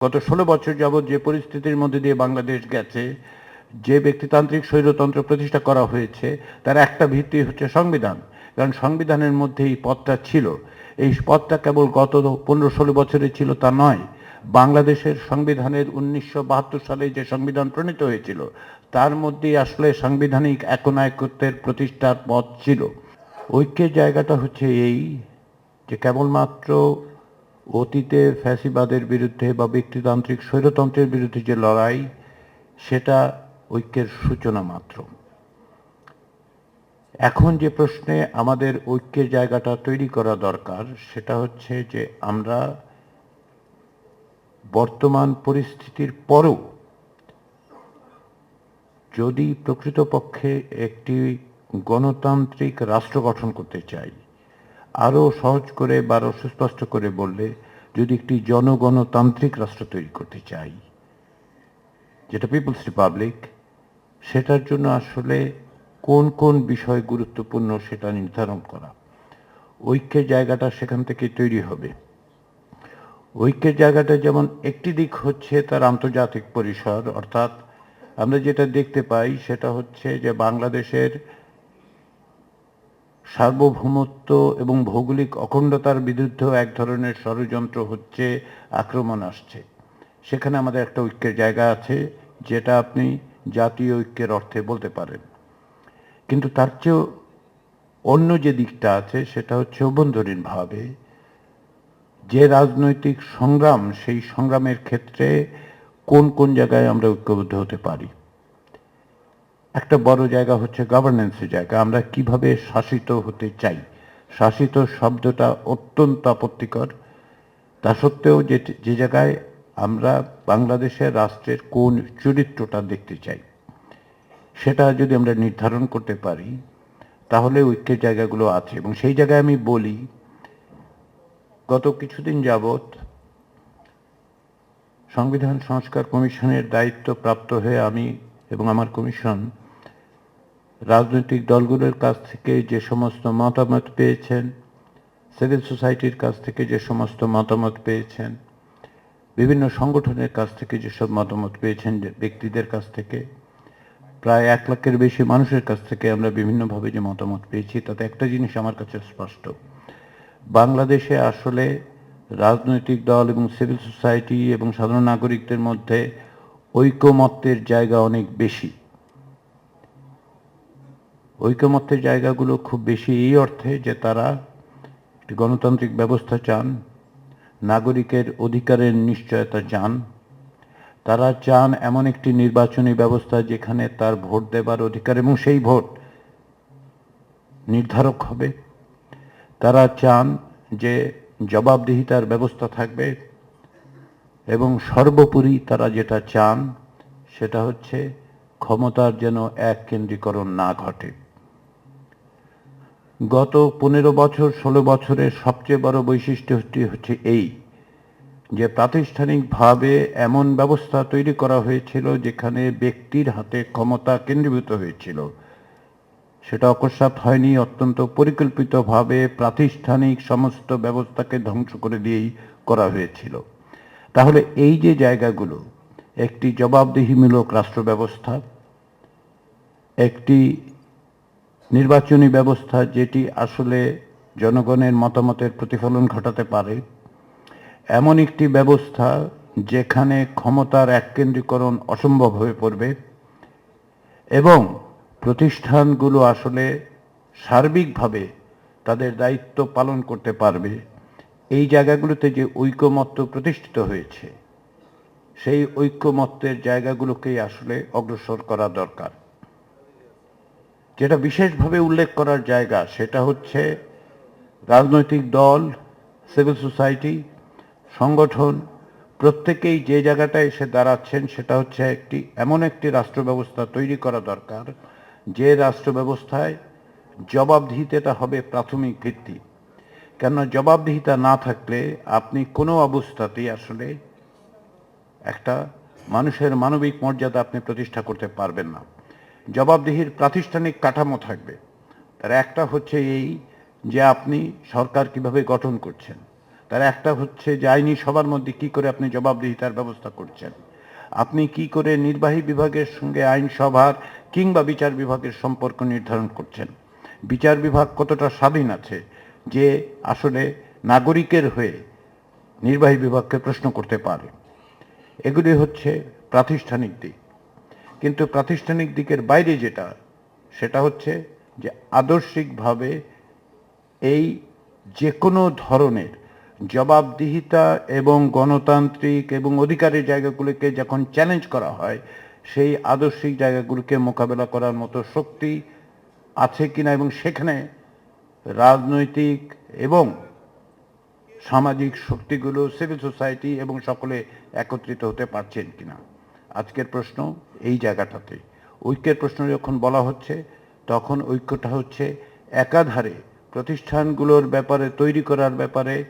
গত ষোলো বছর যাবৎ যে পরিস্থিতির মধ্যে দিয়ে বাংলাদেশ গেছে, যে ব্যক্তিতান্ত্রিক স্বৈরতন্ত্র প্রতিষ্ঠা করা হয়েছে, তার একটা ভিত্তি হচ্ছে সংবিধান। কারণ সংবিধানের মধ্যে এই পথটা ছিল। এই পথটা কেবল গত পনেরো ষোলো বছরে ছিল তা নয়। বাংলাদেশের সংবিধানের উনিশশো বাহাত্তর সালে যে সংবিধান প্রণীত হয়েছিল, তার মধ্যেই আসলে সাংবিধানিক একনায়কত্বের প্রতিষ্ঠার পথ ছিল। ঐক্যের জায়গাটা হচ্ছে এই যে কেবলমাত্র অতীতে ফ্যাসিবাদের বিরুদ্ধে বা ব্যক্তিতান্ত্রিক স্বৈরতন্ত্রের বিরুদ্ধে যে লড়াই, সেটা ঐক্যের সূচনা মাত্র। এখন যে প্রশ্নে আমাদের ঐক্যের জায়গাটা তৈরি করা দরকার, সেটা হচ্ছে যে আমরা বর্তমান পরিস্থিতির পরও যদি প্রকৃতপক্ষে একটি গণতান্ত্রিক রাষ্ট্র গঠন করতে চাই আরও সহজ করে বা আরও সুস্পষ্ট করে বললে, যদি একটি জনগণতান্ত্রিক রাষ্ট্র তৈরি করতে চাই, যেটা পিপলস রিপাবলিক সেটার জন্য আসলে কোন কোন বিষয় গুরুত্বপূর্ণ সেটা নির্ধারণ করা। ঐক্যের জায়গাটা সেখান থেকে তৈরি হবে। ঐক্যের জায়গাটা যেমন একটি দিক হচ্ছে তার আন্তর্জাতিক পরিসর, অর্থাৎ আমরা যেটা দেখতে পাই সেটা হচ্ছে যে বাংলাদেশের সার্বভৌমত্ব এবং ভৌগোলিক অখণ্ডতার বিরুদ্ধেও এক ধরনের ষড়যন্ত্র হচ্ছে, আক্রমণ আসছে। সেখানে আমাদের একটা ঐক্যের জায়গা আছে, যেটা আপনি জাতীয় ঐক্যের অর্থে বলতে পারেন। কিন্তু তার চেয়েও অন্য যে দিকটা আছে, সেটা হচ্ছে অভ্যন্তরীণভাবে যে রাজনৈতিক সংগ্রাম, সেই সংগ্রামের ক্ষেত্রে কোন কোন জায়গায় আমরা ঐক্যবদ্ধ হতে পারি? একটা বড় জায়গা হচ্ছে গভর্নেন্সের জায়গা। আমরা কীভাবে শাসিত হতে চাই? শাসিত শব্দটা অত্যন্ত আপত্তিকর। তা সত্ত্বেও যে যে জায়গায় আমরা বাংলাদেশের রাষ্ট্রের কোন চরিত্রটা দেখতে চাই, সেটা যদি আমরা নির্ধারণ করতে পারি, তাহলে ঐক্যের জায়গাগুলো আছে। এবং সেই জায়গায় আমি বলি, গত কিছুদিন যাবৎ সংবিধান সংস্কার কমিশনের দায়িত্ব প্রাপ্ত হয়ে আমি এবং আমার কমিশন রাজনৈতিক দলগুলোর কাছ থেকে যে সমস্ত মতামত পেয়েছেন সিভিল সোসাইটির কাছ থেকে যে সমস্ত মতামত পেয়েছেন, বিভিন্ন সংগঠনের কাছ থেকে যেসব মতামত পেয়েছেন ব্যক্তিদের কাছ থেকে, প্রায় এক লাখের বেশি মানুষের কাছ থেকে আমরা বিভিন্নভাবে যে মতামত পেয়েছি, তাতে একটা জিনিস আমার কাছে স্পষ্ট। বাংলাদেশে আসলে রাজনৈতিক দল এবং সিভিল সোসাইটি এবং সাধারণ নাগরিকদের মধ্যে ঐকমত্যের জায়গা অনেক বেশি। ঐকমত্যের জায়গাগুলো খুব বেশি এই অর্থে যে তারা একটি গণতান্ত্রিক ব্যবস্থা চান, নাগরিকের অধিকারের নিশ্চয়তা চান। তারা চান এমন একটি নির্বাচনী ব্যবস্থা যেখানে তার ভোট দেবার অধিকার এবং সেই ভোট নির্ধারক হবে। তারা চান যে জবাবদিহিতার ব্যবস্থা থাকবে এবং সর্বোপরি তারা যেটা চান সেটা হচ্ছে ক্ষমতার যেন এক কেন্দ্রীকরণ না ঘটে। গত পনেরো বছর, ষোলো বছরের সবচেয়ে বড় বৈশিষ্ট্যটি হচ্ছে এই যে প্রাতিষ্ঠানিকভাবে এমন ব্যবস্থা তৈরি করা হয়েছিল যেখানে ব্যক্তির হাতে ক্ষমতা কেন্দ্রীভূত হয়েছিল। সেটা অকস্মাৎ হয়নি, অত্যন্ত পরিকল্পিতভাবে প্রাতিষ্ঠানিক সমস্ত ব্যবস্থাকে ধ্বংস করে দিয়েই করা হয়েছিল। তাহলে এই যে জায়গাগুলো, একটি জবাবদিহিমূলক রাষ্ট্র ব্যবস্থা একটি নির্বাচনী ব্যবস্থা যেটি আসলে জনগণের মতামতের প্রতিফলন ঘটাতে পারে, এমন একটি ব্যবস্থা যেখানে ক্ষমতার এককেন্দ্রীকরণ অসম্ভব হয়ে পড়বে এবং প্রতিষ্ঠানগুলো আসলে সার্বিকভাবে তাদের দায়িত্ব পালন করতে পারবে, এই জায়গাগুলোতে যে ঐকমত্য প্রতিষ্ঠিত হয়েছে, সেই ঐক্যমত্যের জায়গাগুলোকেই আসলে অগ্রসর করা দরকার। যেটা বিশেষভাবে উল্লেখ করার জায়গা, সেটা হচ্ছে রাজনৈতিক দল সিভিল সোসাইটি সংগঠন, প্রত্যেকেই যে জায়গাটায় এসে দাঁড়াচ্ছেন সেটা হচ্ছে একটি, এমন একটি রাষ্ট্র ব্যবস্থা তৈরি করা দরকার, যে রাষ্ট্র ব্যবস্থায় জবাবদিহিতাটা হবে প্রাথমিক ভিত্তি। কেননা জবাবদিহিতা না থাকলে আপনি কোনো অবস্থাতেই আসলে একটা মানুষের মানবিক মর্যাদা আপনি প্রতিষ্ঠা করতে পারবেন না। জবাবদিহির প্রাতিষ্ঠানিক কাঠামো থাকবে। তার একটা হচ্ছে এই যে আপনি সরকার কীভাবে গঠন করছেন। তার একটা হচ্ছে যে আইনি সবার মধ্যে কি করে আপনি জবাবদিহিতার ব্যবস্থা করছেন। আপনি কি করে নির্বাহী বিভাগের সঙ্গে আইনসভার কিংবা বিচার বিভাগের সম্পর্ক নির্ধারণ করছেন। বিচার বিভাগ কতটা স্বাধীন আছে যে আসলে নাগরিকের হয়ে নির্বাহী বিভাগকে প্রশ্ন করতে পারে। এগুলি হচ্ছে প্রাতিষ্ঠানিক দিক। কিন্তু প্রাতিষ্ঠানিক দিকের বাইরে যেটা, সেটা হচ্ছে যে আদর্শিকভাবে এই যে কোনো ধরনের জবাবদিহিতা এবং গণতান্ত্রিক এবং অধিকারের জায়গাগুলোকে যখন চ্যালেঞ্জ করা হয়, সেই আদর্শিক জায়গাগুলোকে মোকাবেলা করার মতো শক্তি আছে কিনা এবং সেখানে রাজনৈতিক এবং সামাজিক শক্তিগুলো সিভিল সোসাইটি এবং সকলে একত্রিত হতে পারছেন কিনা। আজকের প্রশ্ন এই জায়গাটাতে। ঐক্যের প্রশ্ন যখন বলা হচ্ছে, তখন ঐক্যটা হচ্ছে একাধারে প্রতিষ্ঠানগুলোর ব্যাপারে, তৈরি করার ব্যাপারে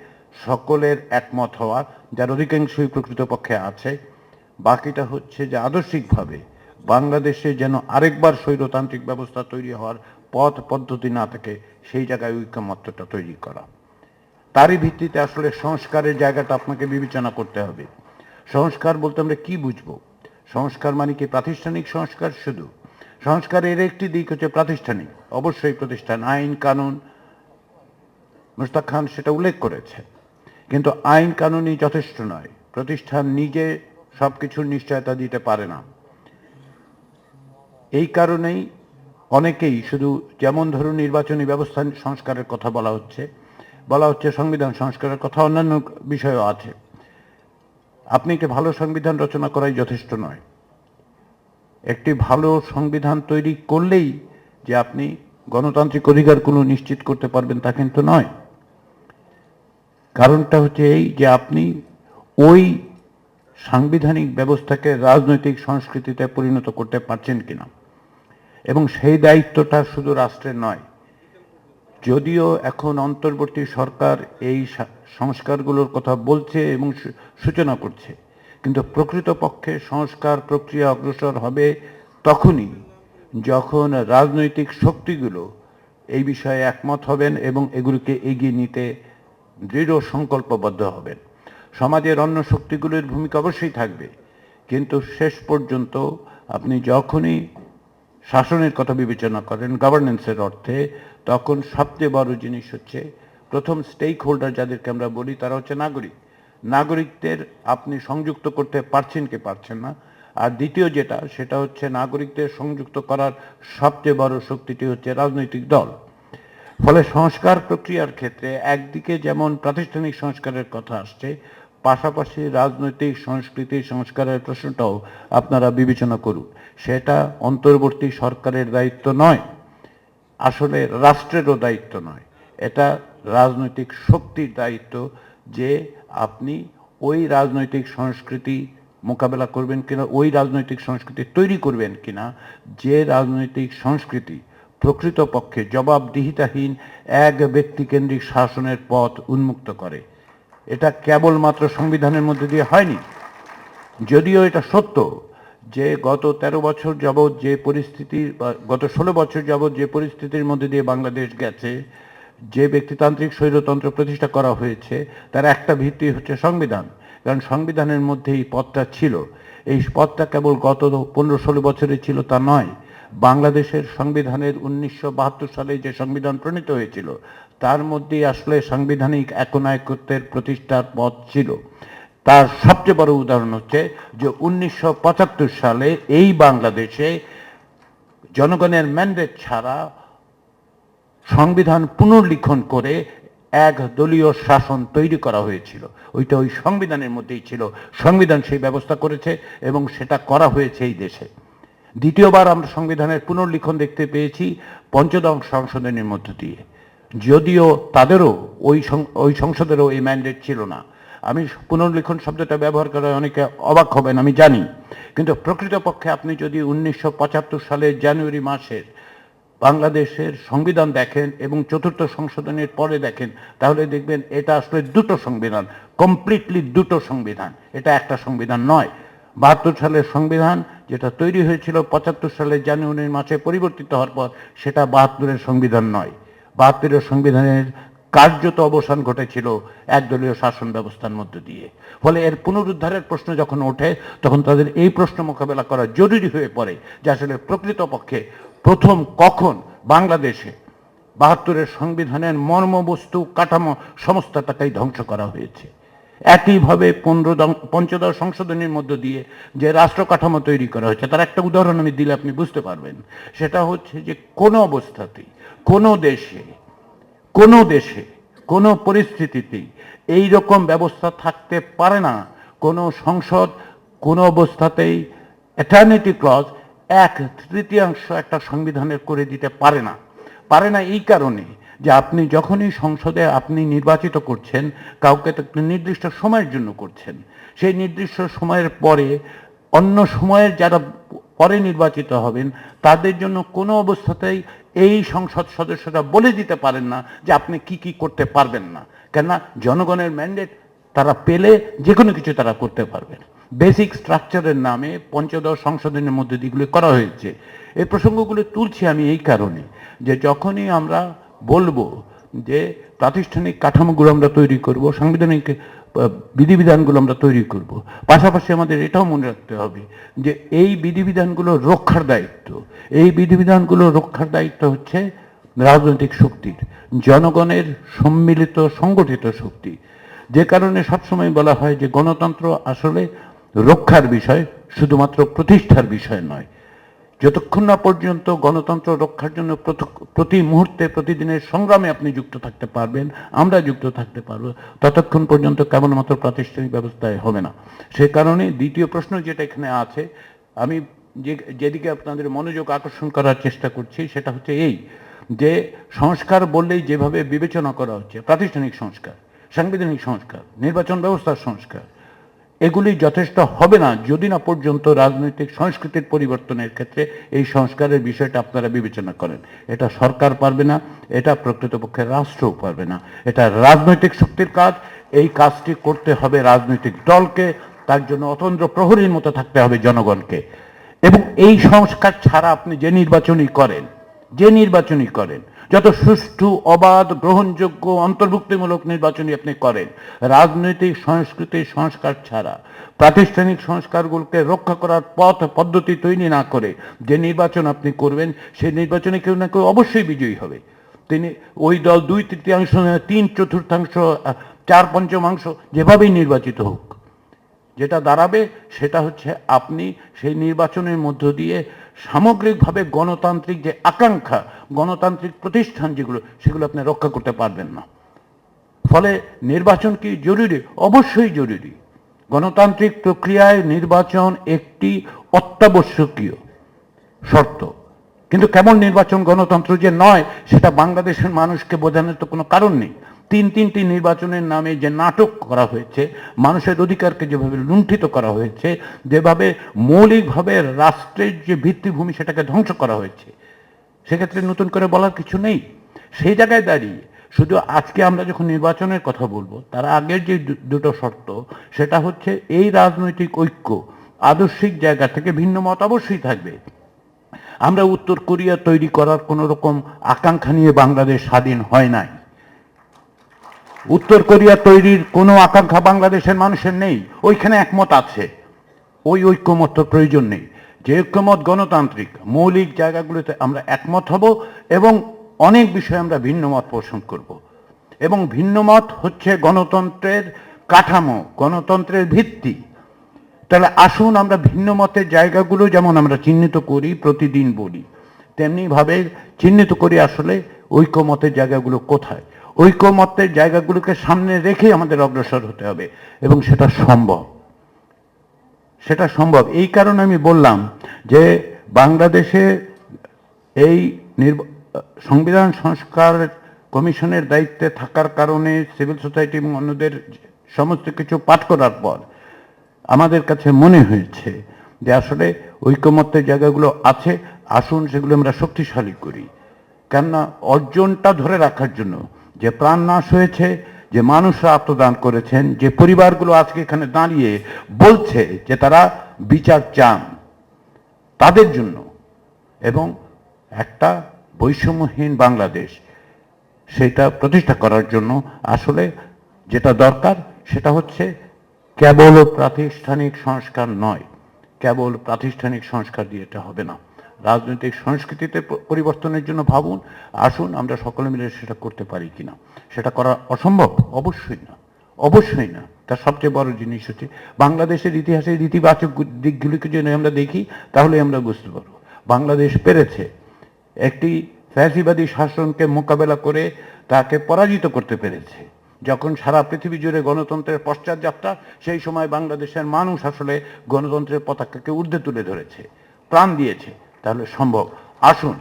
সকলের একমত হওয়া যার অধিকাংশই প্রকৃতপক্ষে আছে। বাকিটা হচ্ছে যে আদর্শিকভাবে বাংলাদেশে যেন আরেকবার স্বৈরতান্ত্রিক ব্যবস্থা তৈরি হওয়ার পথ, পদ্ধতি না থাকে, সেই জায়গায় ঐক্যমত্যটা তৈরি করা। তারই ভিত্তিতে আসলে সংস্কারের জায়গাটা আপনাকে বিবেচনা করতে হবে। সংস্কার বলতে আমরা কি বুঝব? সংস্কার মানে কি প্রাতিষ্ঠানিক সংস্কার? শুধু। সংস্কারের একটি দিক হচ্ছে প্রাতিষ্ঠানিক। অবশ্যই প্রতিষ্ঠান, আইন, কানুন। মুস্তাক খান সেটা উল্লেখ করেছে। কিন্তু আইন কানুনই যথেষ্ট নয়। প্রতিষ্ঠান নিজে সবকিছুর নিশ্চয়তা দিতে পারে না। এই কারণেই অনেকেই শুধু যেমন ধরুন নির্বাচনী ব্যবস্থা সংস্কারের কথা বলা হচ্ছে বলা হচ্ছে সংবিধান সংস্কারের কথা, অন্যান্য বিষয়ও আছে। আপনি একটি ভালো সংবিধান রচনা করাই যথেষ্ট নয়। একটি ভালো সংবিধান তৈরি করলেই যে আপনি গণতান্ত্রিক অধিকারগুলো নিশ্চিত করতে পারবেন তা কিন্তু নয়। কারণটা হচ্ছে এই যে আপনি ওই সাংবিধানিক ব্যবস্থাকে রাজনৈতিক সংস্কৃতিতে পরিণত করতে পারছেন কিনা। এবং সেই দায়িত্বটা শুধু রাষ্ট্রের নয় যদিও এখন অন্তর্বর্তী সরকার এই সংস্কারগুলোর কথা বলছে এবং সূচনা করছে, কিন্তু প্রকৃতপক্ষে সংস্কার প্রক্রিয়া অগ্রসর হবে তখনই যখন রাজনৈতিক শক্তিগুলো এই বিষয়ে একমত হবেন এবং এগুলিকে এগিয়ে নিতে দৃঢ় সংকল্পবদ্ধ হবেন। সমাজের অন্য শক্তিগুলির ভূমিকা অবশ্যই থাকবে, কিন্তু শেষ পর্যন্ত আপনি যখনই শাসনের কথা বিবেচনা করেন গভর্নেন্সের অর্থে তখন সবচেয়ে বড় জিনিস হচ্ছে প্রথম স্টেক হোল্ডার যাদেরকে আমরা বলি তারা হচ্ছে নাগরিক। নাগরিকদের আপনি সংযুক্ত করতে পারছেন কি পারছেন না? আর দ্বিতীয় যেটা, সেটা হচ্ছে নাগরিকদের সংযুক্ত করার সবচেয়ে বড় শক্তিটি হচ্ছে রাজনৈতিক দল। ফলে সংস্কার প্রক্রিয়ার ক্ষেত্রে একদিকে যেমন প্রাতিষ্ঠানিক সংস্কারের কথা আসছে, পাশাপাশি রাজনৈতিক সংস্কৃতি সংস্কারের প্রশ্নটাও আপনারা বিবেচনা করুন। সেটা অন্তর্বর্তী সরকারের দায়িত্ব নয়। আসলে রাষ্ট্রেরও দায়িত্ব নয়। এটা রাজনৈতিক শক্তির দায়িত্ব যে আপনি ওই রাজনৈতিক সংস্কৃতি মোকাবেলা করবেন কিনা, ওই রাজনৈতিক সংস্কৃতি তৈরি করবেন কিনা, যে রাজনৈতিক সংস্কৃতি প্রকৃতপক্ষে জবাবদিহিতাহীন এক ব্যক্তিকেন্দ্রিক শাসনের পথ উন্মুক্ত করে। এটা কেবলমাত্র সংবিধানের মধ্যে দিয়ে হয়নি। যদিও এটা সত্য যে গত ১৩ বছর যাবৎ যে পরিস্থিতি, বা গত ষোলো বছর যাবৎ যে পরিস্থিতির মধ্যে দিয়ে বাংলাদেশ গেছে, যে ব্যক্তিতান্ত্রিক স্বৈরতন্ত্র প্রতিষ্ঠা করা হয়েছে, তার একটা ভিত্তি হচ্ছে সংবিধান। কারণ সংবিধানের মধ্যে এই পথটা ছিল। এই পথটা কেবল গত পনেরো ষোলো বছরে ছিল তা নয়। বাংলাদেশের সংবিধানের উনিশশো বাহাত্তর সালে যে সংবিধান প্রণীত হয়েছিল, তার মধ্যে আসলে সাংবিধানিক একনায়কত্বের প্রতিষ্ঠার পথ ছিল। তার সবচেয়ে বড় উদাহরণ হচ্ছে যে উনিশশো পঁচাত্তর সালে এই বাংলাদেশে জনগণের ম্যান্ডেট ছাড়া সংবিধান পুনর্লিখন করে এক দলীয় শাসন তৈরি করা হয়েছিল। ওইটা ওই সংবিধানের মধ্যেই ছিল। সংবিধান সেই ব্যবস্থা করেছে এবং সেটা করা হয়েছে এই দেশে। দ্বিতীয়বার আমরা সংবিধানের পুনর্লিখন দেখতে পেয়েছি পঞ্চদশ সংশোধনের মধ্য দিয়ে। যদিও তাদেরও ওই ওই সংসদেরও এই ম্যান্ডেট ছিল না। আমি পুনর্লিখন শব্দটা ব্যবহার করে অনেকে অবাক হবেন, আমি জানি। কিন্তু প্রকৃতপক্ষে আপনি যদি উনিশশো পঁচাত্তর সালের জানুয়ারি মাসের বাংলাদেশের সংবিধান দেখেন এবং চতুর্থ সংশোধনের পরে দেখেন, তাহলে দেখবেন এটা আসলে দুটো সংবিধান, কমপ্লিটলি দুটো সংবিধান। এটা একটা সংবিধান নয়। বাহাত্তর সালের সংবিধান যেটা তৈরি হয়েছিল পঁচাত্তর সালের জানুয়ারি মাসে পরিবর্তিত হওয়ার পর, সেটা বাহাত্তরের সংবিধান নয়। বাহাত্তরের সংবিধানের কার্যত অবসান ঘটেছিল একদলীয় শাসন ব্যবস্থার মধ্য দিয়ে। ফলে এর পুনরুদ্ধারের প্রশ্ন যখন ওঠে, তখন তাদের এই প্রশ্ন মোকাবেলা করা জরুরি হয়ে পড়ে যে আসলে প্রকৃতপক্ষে প্রথম কখন বাংলাদেশে বাহাত্তরের সংবিধানের মর্মবস্তু, কাঠামো, সমস্তটাকেই ধ্বংস করা হয়েছে। একইভাবে পনেরো পঞ্চদশ সংশোধনীর মধ্য দিয়ে যে রাষ্ট্র কাঠামো তৈরি করা হয়েছে, তার একটা উদাহরণ আমি দিলে আপনি বুঝতে পারবেন। সেটা হচ্ছে যে কোনো অবস্থাতেই কোনো দেশে কোনো দেশে, কোনো পরিস্থিতিতেই এই রকম ব্যবস্থা থাকতে পারে না। কোনো সংসদ, কোনো অবস্থাতেই এটার্নিটি ক্লজ এক তৃতীয়াংশ একটা সংবিধানের করে দিতে পারে না। পারে না এই কারণে যে আপনি যখনই সংসদে আপনি নির্বাচিত করছেন, কাউকে তো নির্দিষ্ট সময়ের জন্য করছেন। সেই নির্দিষ্ট সময়ের পরে অন্য সময়ের যারা পরে নির্বাচিত হবেন, তাদের জন্য কোনো অবস্থাতেই এই সংসদ সদস্যরা বলে দিতে পারেন না যে আপনি কি কি করতে পারবেন না। কেননা জনগণের ম্যান্ডেট তারা পেলে যে কোনো কিছু তারা করতে পারবেন বেসিক স্ট্রাকচারের নামে পঞ্চদশ সংশোধনের মধ্যে দিকগুলি করা হয়েছে এই প্রসঙ্গগুলো তুলছি আমি এই কারণে যে যখনই আমরা বলব যে প্রাতিষ্ঠানিক কাঠামোগুলো আমরা তৈরি করব, সাংবিধানিক বিধিবিধানগুলো আমরা তৈরি করব। পাশাপাশি আমাদের এটাও মনে রাখতে হবে যে এই বিধিবিধানগুলো রক্ষার দায়িত্ব। এই বিধিবিধানগুলো রক্ষার দায়িত্ব হচ্ছে রাজনৈতিক শক্তির, জনগণের সম্মিলিত, সংগঠিত শক্তি। যে কারণে সবসময় বলা হয় যে গণতন্ত্র আসলে রক্ষার বিষয়, শুধুমাত্র প্রতিষ্ঠার বিষয় নয়। যতক্ষণ না পর্যন্ত গণতন্ত্র রক্ষার জন্য প্রত- মুহূর্তে, প্রতিদিনের সংগ্রামে আপনি যুক্ত থাকতে পারবেন, আমরা যুক্ত থাকতে পারব, ততক্ষণ পর্যন্ত কেবলমাত্র প্রাতিষ্ঠানিক ব্যবস্থায় হবে না। সে কারণে দ্বিতীয় প্রশ্ন যেটা এখানে আছে, আমি যে যেদিকে আপনাদের মনোযোগ আকর্ষণ করার চেষ্টা করছি, সেটা হচ্ছে এই, যে সংস্কার বললেই যেভাবে বিবেচনা করা হচ্ছে, প্রাতিষ্ঠানিক সংস্কার, সাংবিধানিক সংস্কার, নির্বাচন ব্যবস্থার সংস্কার এগুলি যথেষ্ট হবে না যদি না পর্যন্ত রাজনৈতিক সংস্কৃতির পরিবর্তনের ক্ষেত্রে এই সংস্কারের বিষয়টা আপনারা বিবেচনা করেন। এটা সরকার পারবে না, এটা প্রকৃতপক্ষে রাষ্ট্রও পারবে না। এটা রাজনৈতিক শক্তির কাজ, এই কাজটি করতে হবে রাজনৈতিক দলকে, তার জন্য অতন্ত্র প্রহরীর মতো থাকতে হবে জনগণকে। এবং এই সংস্কার ছাড়া আপনি যে নির্বাচনই করেন, যে নির্বাচনই করেন যত সুষ্ঠু, অবাধ, গ্রহণযোগ্য, অন্তর্ভুক্তিমূলক নির্বাচনই আপনি করেন। রাজনৈতিক সংস্কৃতির সংস্কার ছাড়া। প্রাতিষ্ঠানিক সংস্কারগুলোকে রক্ষা করার পথ, পদ্ধতি তৈরি না করে যে নির্বাচন আপনি করবেন সেই নির্বাচনে কেউ না কেউ অবশ্যই বিজয়ী হবে। তিনি ওই দল দুই তৃতীয়াংশ তিন চতুর্থাংশ চার পঞ্চমাংশ যেভাবেই নির্বাচিত হোক। যেটা দাঁড়াবে সেটা হচ্ছে আপনি সেই নির্বাচনের মধ্য দিয়ে সামগ্রিকভাবে গণতান্ত্রিক যে আকাঙ্ক্ষা, গণতান্ত্রিক প্রতিষ্ঠান যেগুলো, সেগুলো আপনি রক্ষা করতে পারবেন না। ফলে নির্বাচন কি জরুরি? অবশ্যই জরুরি। গণতান্ত্রিক প্রক্রিয়ায় নির্বাচন একটি অত্যাবশ্যকীয় শর্ত। কিন্তু কেমন নির্বাচন গণতন্ত্র যে নয়, সেটা বাংলাদেশের মানুষকে বোঝানোর তো কোনো কারণ নেই। তিন তিনটি নির্বাচনের নামে যে নাটক করা হয়েছে, মানুষের অধিকারকে যেভাবে লুণ্ঠিত করা হয়েছে, যেভাবে মৌলিকভাবে রাষ্ট্রের যে ভিত্তিভূমি সেটাকে ধ্বংস করা হয়েছে, সেক্ষেত্রে নতুন করে বলার কিছু নেই। সেই জায়গায় দাঁড়িয়ে শুধু আজকে আমরা যখন নির্বাচনের কথা বলব, তার আগের যে দুটো শর্ত, সেটা হচ্ছে এই রাজনৈতিক ঐক্য আদর্শিক জায়গা থেকে ভিন্ন মত অবশ্যই থাকবে। আমরা উত্তর কোরিয়া তৈরি করার কোনো রকম আকাঙ্ক্ষা নিয়ে বাংলাদেশ স্বাধীন হয় নাই। উত্তর কোরিয়া তৈরির কোনো আকাঙ্ক্ষা বাংলাদেশের মানুষের নেই। ওইখানে একমত আছে। ওই ঐক্যমত প্রয়োজন নেই। যে ঐক্যমত গণতান্ত্রিক, মৌলিক জায়গাগুলোতে আমরা একমত হব এবং অনেক বিষয়ে আমরা ভিন্ন মত পোষণ করব। এবং ভিন্ন মত হচ্ছে গণতন্ত্রের কাঠামো, গণতন্ত্রের ভিত্তি। তাহলে আসুন আমরা ভিন্ন মতের জায়গাগুলো যেমন আমরা চিহ্নিত করি, প্রতিদিন বলি, তেমনিভাবে চিহ্নিত করি আসলে ঐকমতের জায়গাগুলো কোথায়? ঐকমতের জায়গাগুলোকে সামনে রেখে আমাদের অগ্রসর হতে হবে, এবং সেটা সম্ভব। সেটা সম্ভব। এই কারণে আমি বললাম যে বাংলাদেশে এই সংবিধান সংস্কার কমিশনের দায়িত্বে থাকার কারণে সিভিল সোসাইটি এবং অন্যদের সমস্ত কিছু পাঠ করার পর আমাদের কাছে মনে হয়েছে যে আসলে ঐকমত্যের জায়গাগুলো আছে, আসুন সেগুলো আমরা শক্তিশালী করি। কেননা অর্জনটা ধরে রাখার জন্য যে প্রাণ নাশ হয়েছে, যে মানুষরা আত্মদান করেছেন, যে পরিবারগুলো আজকে এখানে দাঁড়িয়ে বলছে যে তারা বিচার চান তাদের জন্য। এবং একটা বৈষম্যহীন বাংলাদেশ, সেটা প্রতিষ্ঠা করার জন্য আসলে যেটা দরকার, সেটা হচ্ছে কেবল প্রাতিষ্ঠানিক সংস্কার নয়, কেবল প্রাতিষ্ঠানিক সংস্কার দিয়ে এটা হবে না। রাজনৈতিক সংস্কৃতিতে পরিবর্তনের জন্য ভাবুন, আসুন, আমরা সকলে মিলে সেটা করতে পারি কিনা। সেটা করা অসম্ভব? অবশ্যই না। অবশ্যই না। তার সবচেয়ে বড় জিনিস হচ্ছে, বাংলাদেশের ইতিহাসের ইতিবাচক দিকগুলিকে যদি আমরা দেখি, তাহলে আমরা বুঝতে পারব। বাংলাদেশ পেরেছে। একটি ফ্যাসিবাদী শাসনকে মোকাবেলা করে তাকে পরাজিত করতে পেরেছে। যখন সারা পৃথিবী জুড়ে গণতন্ত্রের পশ্চাৎযাত্রা সেই সময় বাংলাদেশের মানুষ আসলে গণতন্ত্রের পতাকাকে ঊর্ধ্বে তুলে ধরেছে। প্রাণ দিয়েছে। তাহলে সম্ভব। আসুন,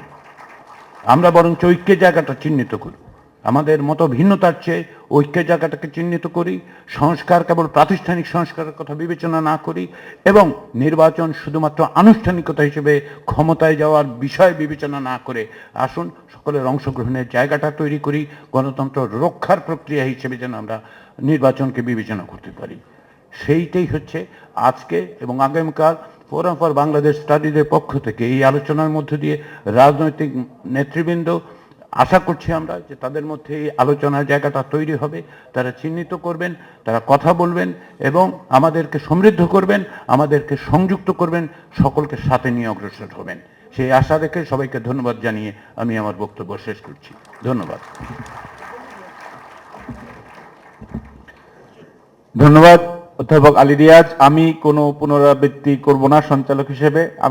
আমরা বরঞ্চ ঐক্যের জায়গাটা চিহ্নিত করি। আমাদের মতো ভিন্নতার চেয়ে ঐক্যের জায়গাটাকে চিহ্নিত করি, সংস্কার কেবল প্রাতিষ্ঠানিক সংস্কারের কথা বিবেচনা না করি এবং নির্বাচন শুধুমাত্র আনুষ্ঠানিকতা হিসেবে ক্ষমতায় যাওয়ার বিষয় বিবেচনা না করে আসুন, সকলের অংশগ্রহণের জায়গাটা তৈরি করি, গণতন্ত্র রক্ষার প্রক্রিয়া হিসেবে যেন আমরা নির্বাচনকে বিবেচনা করতে পারি। সেইটাই হচ্ছে আজকে এবং আগামীকাল ফোরাম ফর বাংলাদেশ স্টাডিজের পক্ষ থেকে এই আলোচনার মধ্য দিয়ে রাজনৈতিক নেতৃবৃন্দ আশা করছি আমরা যে তাদের মধ্যে এই আলোচনার জায়গাটা তৈরি হবে, তারা চিহ্নিত করবেন, তারা কথা বলবেন এবং আমাদেরকে সমৃদ্ধ করবেন, আমাদেরকে সংযুক্ত করবেন, সকলকে সাথে নিয়ে অগ্রসর হবেন। সেই আশা রেখে সবাইকে ধন্যবাদ জানিয়ে আমি আমার বক্তব্য শেষ করছি। ধন্যবাদ। ধন্যবাদ। অধ্যাপক আলী রিয়াজ আমি কোনো পুনরাবৃত্তি করব না সঞ্চালক হিসেবে।